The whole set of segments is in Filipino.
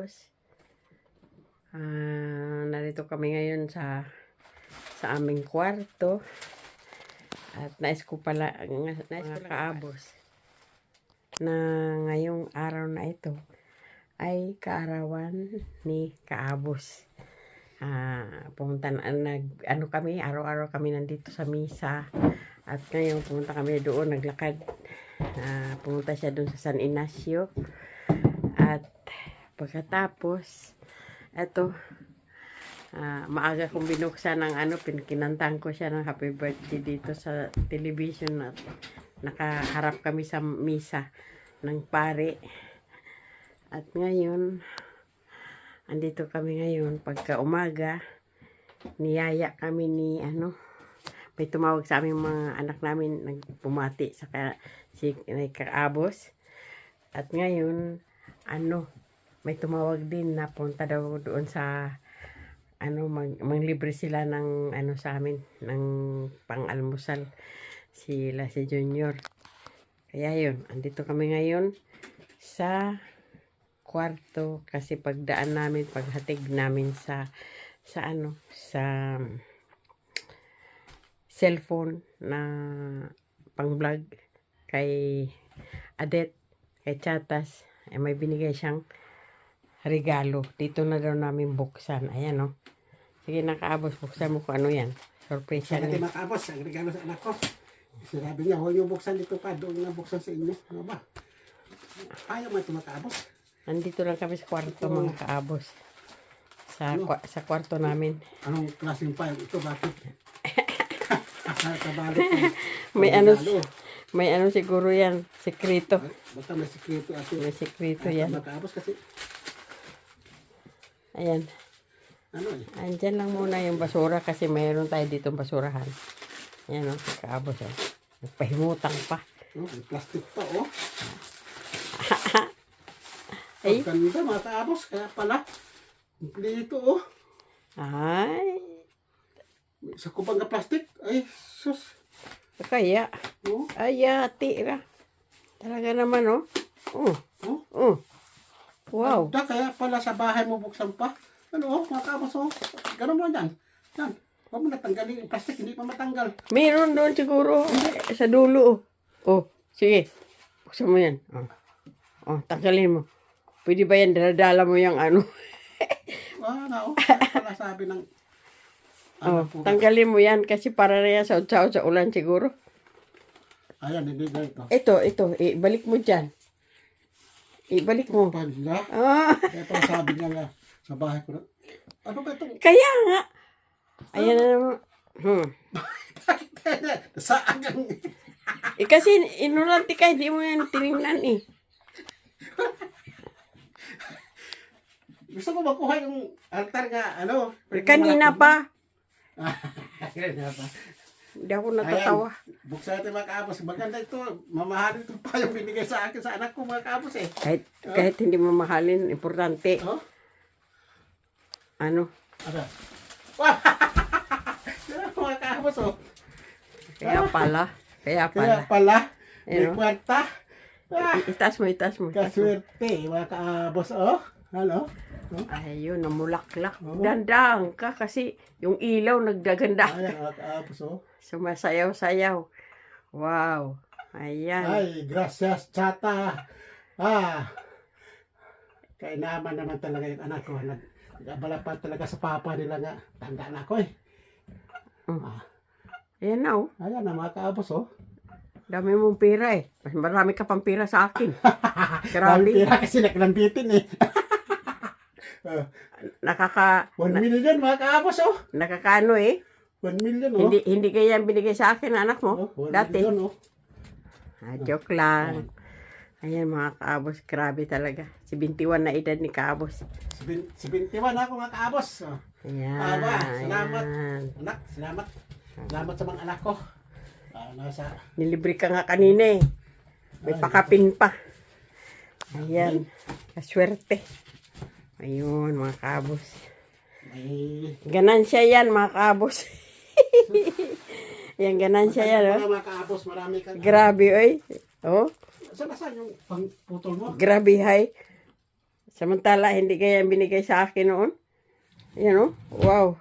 kaabos. Ah, narito kami ngayon sa sa aming kwarto. At nais ko pala, nais ko kaabos na ngayong araw na ito ay kaarawan ni Kaabos. Ah, pumunta na, nag, ano kami, araw-araw kami nandito sa misa. At ngayon pumunta kami doon, naglakad. Ah, pumunta siya doon sa San Ignacio. At pagkatapos, eto, ah, maaga kong binuksan ng ano, pinkinantang ko siya ng happy birthday dito sa television at nakaharap kami sa misa ng pare. At ngayon, andito kami ngayon, pagka umaga, niyaya kami ni ano, may tumawag sa aming mga anak namin, nagpumati sa si may kaabos. At ngayon, ano, may tumawag din na punta daw doon sa ano mag manglibre sila ng ano sa amin ng pang-almusal sila si Junior. Kaya yun, andito kami ngayon sa kwarto kasi pagdaan namin, paghatig namin sa sa ano, sa cellphone na pang-vlog kay Adet, kay Chatas, ay may binigay siyang regalo. Dito na daw namin buksan. Ayan, oh. Sige, nakaabos. Buksan mo kung ano yan. Surprise yan. natin eh. makabos, ang regalo sa anak ko. Sinabi niya, huwag niyo buksan dito pa, doon na buksan sa inyo. Ano ba? Ayaw man ito makabos. Nandito lang kami sa kwarto, mga kaabos. Sa, Ano? kwa- sa kwarto namin. Anong klaseng file ito? Bakit? May ano, may ano siguro yan. Sekreto. Basta may sikreto at May sekreto yan. makabos kasi, Ayan. ano eh. Andyan lang muna yung basura kasi mayroon tayo dito basurahan. Ayan o, oh, kaabos o. Nagpahimutang pa. Oh, plastic pa, oh. Ay. Ang ganda, mga kaabos. Kaya pala, dito, oh. Ay, Sa kupang na plastic. Ay, sus. kaya. Oh, Ay, tira. Talaga naman o. Oh. oh. Oh. Wow. Da, kaya pala sa bahay mo buksan pa. Ano, oh, mga kaabos, oh. Ganun mo yan. Yan. Huwag mo natanggalin yung plastic, hindi pa matanggal. Meron doon siguro eh, sa dulo. Oh, oh sige. Buksan mo yan. Oh. oh, tanggalin mo. Pwede ba yan? Daladala mo yung ano. Na, oh. Pala sabi ng... Oh, Ano po? tanggalin mo yan kasi para na yan sa utsaw sa ulan siguro. Ayan, hindi na ito. Ito, ito. Ibalik mo dyan. Ibalik mo. Pala. Ah, Kaya pala sabi niya nga sa bahay ko na, ano ba itong... kaya nga. Ayan na naman. Hmm. Saan ang... Eh kasi inulanti ka, hindi mo yan tinignan eh. Gusto ko makuha yung altar nga, ano? Kanina pa. Kanina pa. Hindi ako natatawa. Buksan natin mga kaabos. Maganda ito. Mamahalin ito pa yung binigay sa akin sa anak ko mga kaabos eh. Kahit, kahit hindi mo mahalin, importante. Oh? Ano? Ano? Mga kaabos oh. Kaya pala. Kaya Kaya pala. pala, may Ayun, oh. kwarta. Ah, I- Itaas mo, itaas mo. kaswerte mga kaabos oh. Ano? Oh? Ayun, namulaklak. Oo. Dandang ka kasi yung ilaw nagdaganda. Ayan mga kaabos oh. Sumasayaw-sayaw. Wow. Ayan. Ay, gracias, chata. Ah, kainaman naman talaga yung anak ko. Nag, nag pa talaga sa papa nila nga. Tanda na ako eh. Mm. Ah, Ayan na oh. ayan na mga kaabos oh. Dami mong pera eh. Mas marami ka pang pera sa akin. Grabe. Grabe. kasi naklambitin eh. Ah, Nakaka, 1 million mga kaabos oh. nakakaano eh. 1 million oh. Hindi, hindi kaya binigay sa akin anak mo. Oh, 1 Dati. million oh. Ah, joke lang. Ayan mga kaabos. Grabe talaga. Si 21 na edad ni kaabos. Sabin- 71 ako mga kaabos. Oh. Ayan. Aba, salamat. ayan. Anak, salamat. Salamat sa mga anak ko. Ah, nasa Nilibre ka nga kanina eh. May Ay, pakapin pa. Ayan. Kaswerte. Ayun, mga kabos. may Ganansya yan, mga kabos. Yan, ganansya yan, oh. Kaabos, marami ka. Grabe, oy. Oh, Saan saan yung pang putol mo? grabe, hay. Samantala, hindi kaya binigay sa akin noon. Yan o. Wow.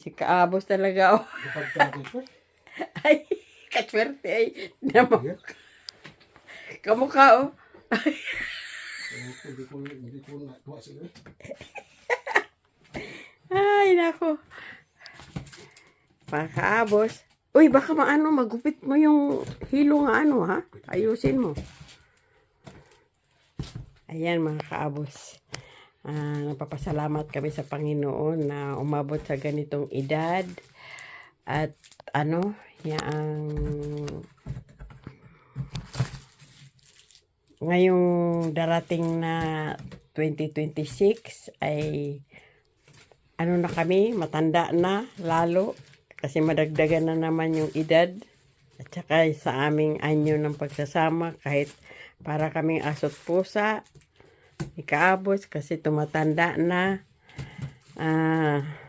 Si Kaabos talaga. Oh. Ay, kaswerte ay. Ayan. Kamukha oh. Hindi ko, hindi ko. Ay, nako. Mga kaabos. Uy, baka maano, magupit mo yung hilo nga ano, ha? Ayusin mo. Ayan, mga kaabos. Ah, napapasalamat kami sa Panginoon na umabot sa ganitong edad. At ano, yang ngayong darating na 2026 ay ano na kami, matanda na lalo kasi madagdagan na naman yung edad. At saka sa aming anyo ng pagsasama kahit para kaming asot pusa ikaabos kasi tumatanda na. Ah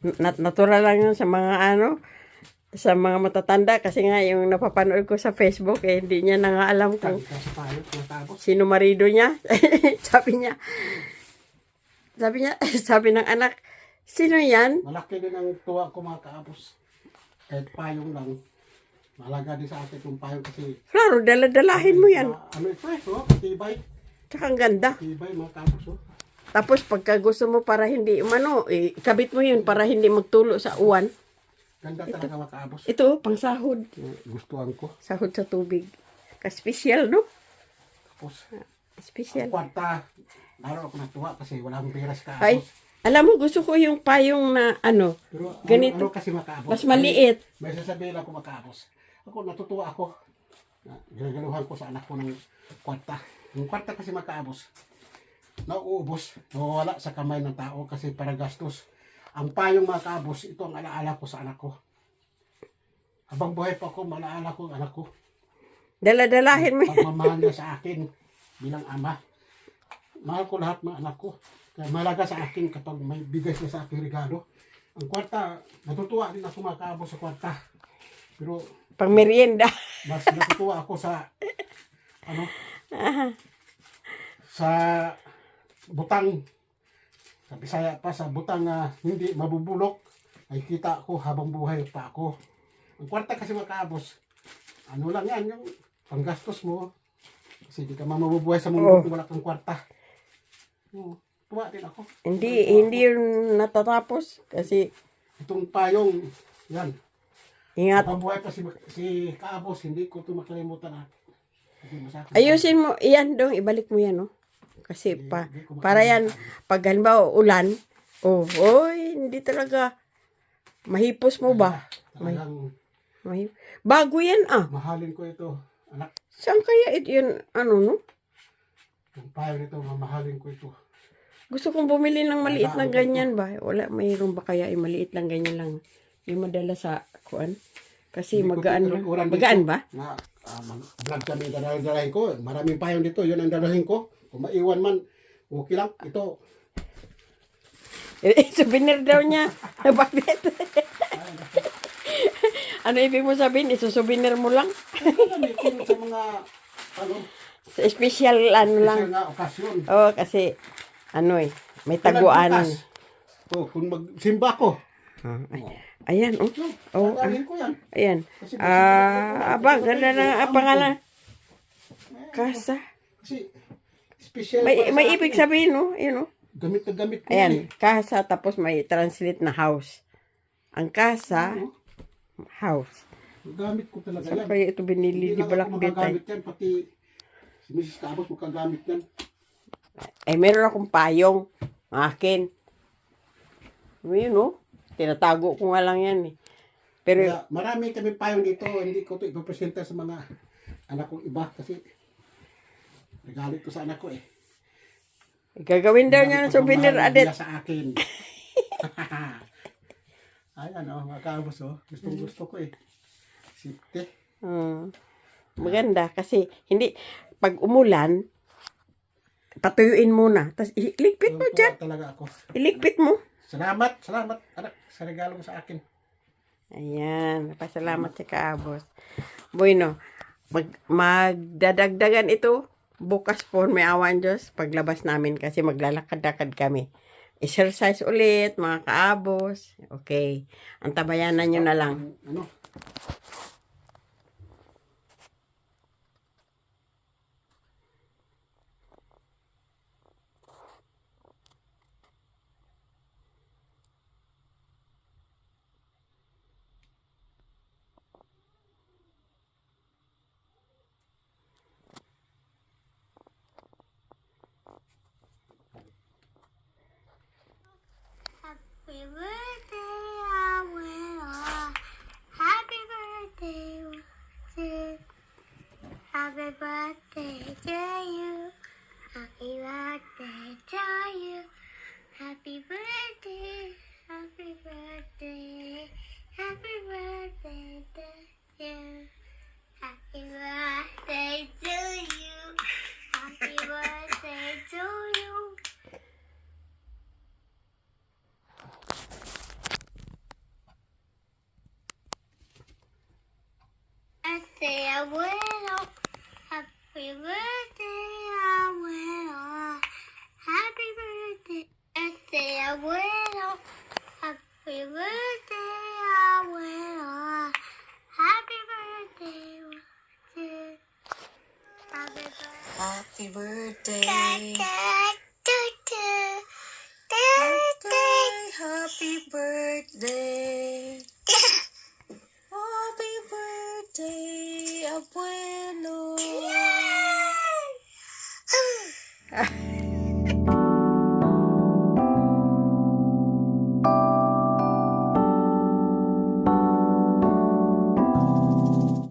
nat- natural lang yun sa mga ano sa mga matatanda kasi nga yung napapanood ko sa Facebook eh hindi niya na nga alam kung sino marido niya. sabi niya, sabi niya, sabi ng anak, sino yan? Malaki din ang tuwa ko mga kaapos. Kahit payong lang. Malaga din sa akin yung payong kasi. Klaro, daladalahin mo yan. Ah, ano ito eh, oh, tibay. Tsaka ang ganda. Tibay mga kaapos. Oh. Tapos pagka gusto mo para hindi, umano, eh, kabit mo yun para hindi magtulo sa uwan. Ganda talaga mga kaapos. Ito, pang sahod. Gustuhan ko. Sahod sa tubig. Ka-special, no? Tapos, ang Special. kwarta, laro ako natuwa kasi wala akong pera sa Ay, kaapos. Alam mo, gusto ko yung payong na, ano, Pero ganito. ano kasi makaabos. mas maliit. May sasabihin ako makaabos. Ako natutuwa ako. Na, Ginagaluhan ko sa anak ko ng kwarta. Yung kwarta kasi makaabos. Nauubos. Nawawala sa kamay ng tao kasi para gastos. Ang payong makaabos, ito ang alaala ko sa anak ko. Habang buhay pa ako, malaala ko ang anak ko. Daladalahin mo. Pagmamahal niya sa akin bilang ama. Mahal ko lahat ng anak ko. Kaya malaga sa akin kapag may bigay siya sa akin regalo. Ang kwarta, natutuwa din ako makaabos sa kwarta. Pero Pang merienda. mas natutuwa ako sa ano sa butang sa Bisaya pa sa butang na hindi mabubulok ay kita ko habang buhay pa ako ang kwarta kasi makaabos ano lang yan yung panggastos mo kasi di ka man mabubuhay sa mundo Oh. kung wala kang kwarta Oo, tuwa din ako Hindi, hindi yun natatapos. Kasi, itong payong yan ingat. habang buhay pa si, si Kaabos hindi ko ito makalimutan hindi masakit Ayusin mo, iyan dong, ibalik mo yan, no? Kasi pa, para yan, pag halimbawa ulan, oh, oy, hindi talaga, mahipos mo ba? Talagang Mahip. Bago yan, ah. mahalin ko ito. Anak, Saan kaya it yun, ano, no? yung payo nito, mamahalin ko ito. Gusto kong bumili ng maliit na ganyan ba? Wala, mayroon ba kaya, eh, maliit lang, ganyan lang. Yung madala sa, kuan. Kasi Hindi magaan dito. Magaan ba? Na, mag- vlog kami dalahin ko. Maraming payong dito. Yun ang dalahin ko. Kung maiwan man, okay lang. Ito. Eh, souvenir daw niya. Bakit? ano ibig mo sabihin? Isusouvenir mo lang? Sa mga ano, Sa Special ano lang. special na okasyon. Oo, kasi ano eh, may taguan. Oh, kung magsimba ko. Ah, ay, ayan, oh. Oh, ah, Dalahin ko yan. ayan. Kasi Ah, aba, ganda na ang pangalan. Kasa. Kasi special May, may ibig akin. sabihin, no? Ayan, oh. Gamit na gamit ko yan eh. Ayan, kasa, tapos may translate na house. Ang kasa, house. Gamit ko talaga yan. kaya ito binili di Hindi lang balak ako bitay? magagamit yan. Pati si Mrs. Cabos makagamit yan. Ay, meron akong payong. Akin. Yun, no? Tinatago ko nga lang yan, eh. Pero, Kaya marami kami payong dito. Hindi ko ito ipapresenta sa mga anak kong iba kasi regalit ko sa anak ko eh. gagawin daw niya ng souvenir, adet. sa akin. Ayan oh, mga kabos oh. Gustong gusto ko eh. Sipte. Hmm. Maganda kasi hindi pag umulan patuyuin muna tapos iligpit mo diyan talaga ako. iligpit mo Salamat, salamat anak sa regalo mo sa akin. ayan pasalamat sa kaabos bueno mag magdadagdagan ito bukas po may awan Diyos paglabas namin kasi maglalakad-lakad kami. Exercise ulit, mga kaabos. Okay. Antabayanan nyo na lang. Ano? Happy birthday. Happy birthday. Happy birthday to you. Happy birthday to you. Happy birthday to you. Birthday, abuelo. Happy birthday, abuelo. Happy birthday. Birthday, abuelo. Happy birthday, abuelo. Happy birthday to Happy birthday. Happy birthday. Birthday. Happy birthday.